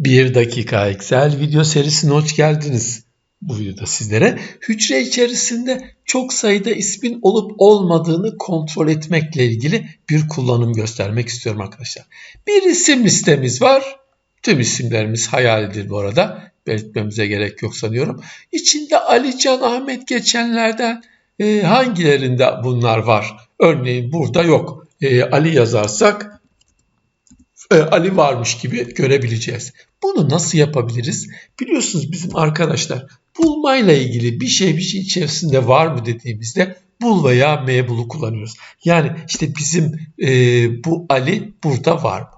Bir dakika Excel video serisine hoş geldiniz. Bu videoda sizlere hücre içerisinde çok sayıda ismin olup olmadığını kontrol etmekle ilgili bir kullanım göstermek istiyorum arkadaşlar. Bir isim listemiz var. Tüm isimlerimiz hayalidir bu arada. Belirtmemize gerek yok sanıyorum. İçinde Ali, Can, Ahmet geçenlerden e, hangilerinde bunlar var? Örneğin burada yok. E, Ali yazarsak Ali varmış gibi görebileceğiz. Bunu nasıl yapabiliriz? Biliyorsunuz bizim arkadaşlar bulmayla ilgili bir şey bir şey içerisinde var mı dediğimizde bul veya m bulu kullanıyoruz. Yani işte bizim e, bu Ali burada var mı?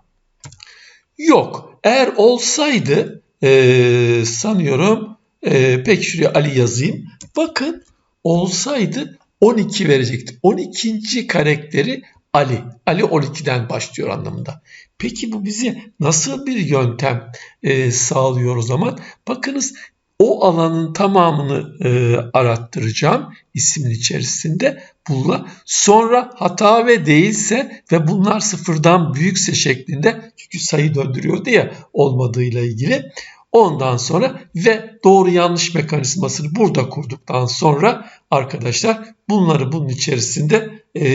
Yok. Eğer olsaydı e, sanıyorum e, pek şuraya Ali yazayım. Bakın olsaydı 12 verecekti. 12. karakteri Ali. Ali 12'den başlıyor anlamında. Peki bu bize nasıl bir yöntem e, sağlıyor o zaman? Bakınız o alanın tamamını e, arattıracağım isimli içerisinde bulla. Sonra hata ve değilse ve bunlar sıfırdan büyükse şeklinde çünkü sayı döndürüyordu ya olmadığıyla ilgili. Ondan sonra ve doğru yanlış mekanizmasını burada kurduktan sonra arkadaşlar bunları bunun içerisinde e,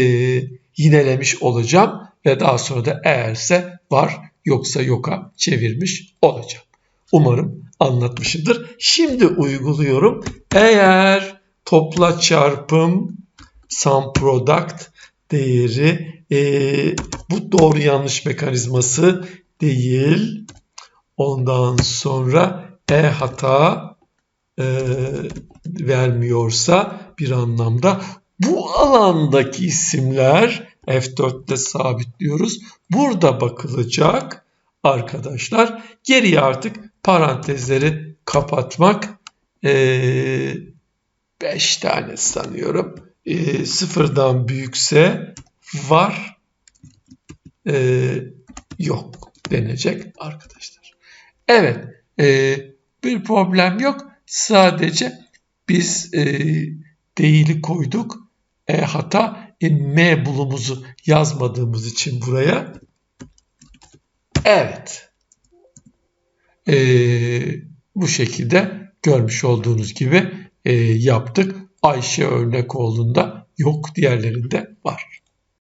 yinelemiş olacağım ve daha sonra da eğerse var yoksa yoka çevirmiş olacağım. Umarım anlatmışımdır. Şimdi uyguluyorum. Eğer topla çarpım sum product değeri e, bu doğru yanlış mekanizması değil. Ondan sonra e hata e, vermiyorsa bir anlamda bu alandaki isimler F4'te sabitliyoruz. Burada bakılacak arkadaşlar. Geriye artık parantezleri kapatmak 5 ee, tane sanıyorum. E, sıfırdan büyükse var e, yok denecek arkadaşlar. Evet e, bir problem yok. Sadece biz e, değili koyduk. E, hata e, M bulumuzu yazmadığımız için buraya. Evet. E, bu şekilde görmüş olduğunuz gibi e, yaptık. Ayşe örnek olduğunda yok diğerlerinde var.